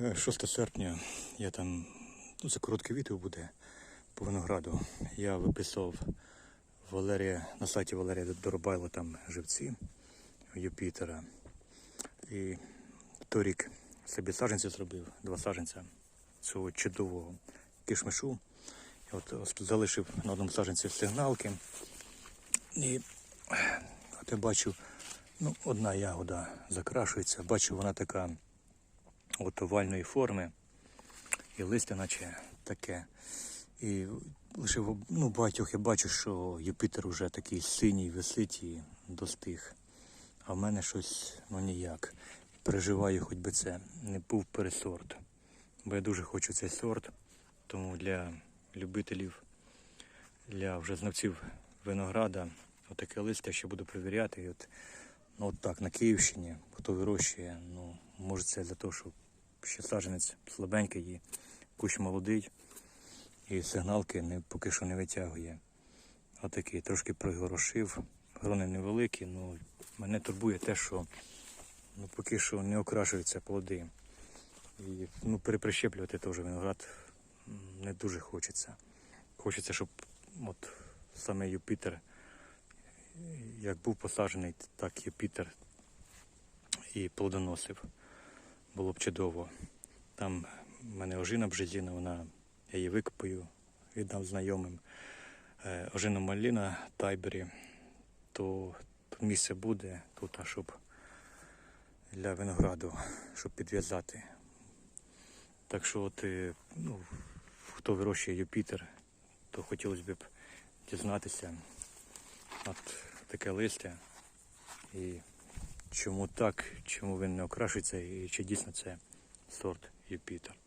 Е, 6 серпня я там, ну це коротке відео буде по винограду. Я виписав Валерія на сайті Валерія Доробайла там живці Юпітера. І торік собі саджанці зробив, два саджанця цього чудового кишмишу. І от залишив на одному саджанці сигналки. І от я бачу, ну, одна ягода закрашується, бачу, вона така от овальної форми, і листя наче таке. І лише в ну, багатьох я бачу, що Юпітер вже такий синій висить і достиг. А в мене щось ну ніяк. Переживаю, хоч би це не був пересорт. Бо я дуже хочу цей сорт. Тому для любителів, для вже знавців винограда, отаке листя ще буду перевіряти. І от, ну, от так, на Київщині, хто вирощує, ну, може це за те, що ще саджанець слабенький і кущ молодий, і сигналки не, поки що не витягує. Отакий, трошки пригорошив, грони невеликі, ну мене турбує те, що ну, поки що не окрашуються плоди. І ну, переприщеплювати теж виноград не дуже хочеться. Хочеться, щоб от саме Юпітер, як був посаджений, так Юпітер і плодоносив. Було б чудово. Там в мене ожина бжезіна, вона, я її викопаю, віддам знайомим. Е, Ожина маліна Тайбері, то тут місце буде тут, щоб для винограду, щоб підв'язати. Так що, от, е, ну, хто вирощує Юпітер, то хотілося б дізнатися от таке листя. І чому так, чому він не окрашується, і чи дійсно це сорт Юпітер.